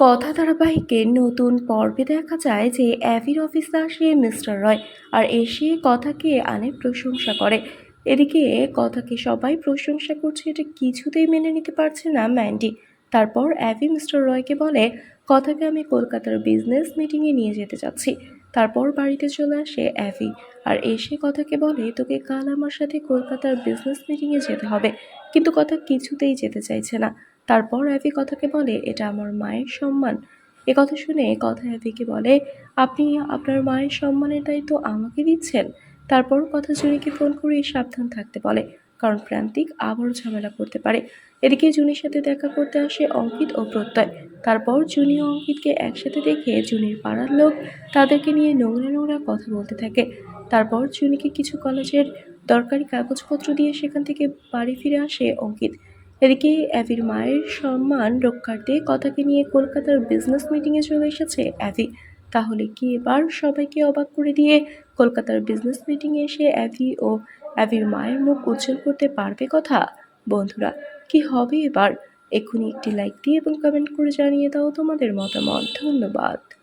কথা ধারাবাহিকের নতুন পর্বে দেখা যায় যে অ্যাভির অফিসে আসে মিস্টার রয়, আর এসে কথাকে আনে প্রশংসা করে। এদিকে কথাকে সবাই প্রশংসা করছে এটা কিছুতেই মেনে নিতে পারছে না ম্যান্ডি। তারপর অ্যাভি মিস্টার রয়কে বলে, কথাকে আমি কলকাতার বিজনেস মিটিংয়ে নিয়ে যেতে চাচ্ছি। তারপর বাড়িতে চলে আসে অ্যাভি, আর এসে কথাকে বলে, তোকে কাল আমার সাথে কলকাতার বিজনেস মিটিংয়ে যেতে হবে। কিন্তু কথা কিছুতেই যেতে চাইছে না। তারপর অ্যাভি কথাকে বলে, এটা আমার মায়ের সম্মান। এ কথা শুনে কথা অ্যাভিকে বলে, আপনি আপনার মায়ের সম্মানের দায়িত্ব আমাকে দিচ্ছেন? তারপর কথা জুনিকে ফোন করে সাবধান থাকতে বলে, কারণ প্রান্তিক আবারও ঝামেলা করতে পারে। এদিকে জুনির সাথে দেখা করতে আসে অঙ্কিত ও প্রত্যয়। তারপর জুনি ও অঙ্কিতকে একসাথে দেখে জুনির পাড়ার লোক তাদেরকে নিয়ে নোংরা নোংরা কথা বলতে থাকে। তারপর জুনিকে কিছু কলেজের দরকারি কাগজপত্র দিয়ে সেখান থেকে বাড়ি ফিরে আসে অঙ্কিত। এদিকে অ্যাভির মায়ের সম্মান রক্ষার্থে কথাকে নিয়ে কলকাতার বিজনেস মিটিংয়ে চলে এসেছে অ্যাভি। তাহলে কি এবার সবাইকে অবাক করে দিয়ে কলকাতার বিজনেস মিটিংয়ে এসে অ্যাভি ও অ্যাভির মায়ের মুখ উজ্জ্বল করতে পারবে কথা? বন্ধুরা, কি হবে এবার? এক্ষুনি একটি লাইক দিয়ে এবং কমেন্ট করে জানিয়ে দাও তোমাদের মতামত। ধন্যবাদ।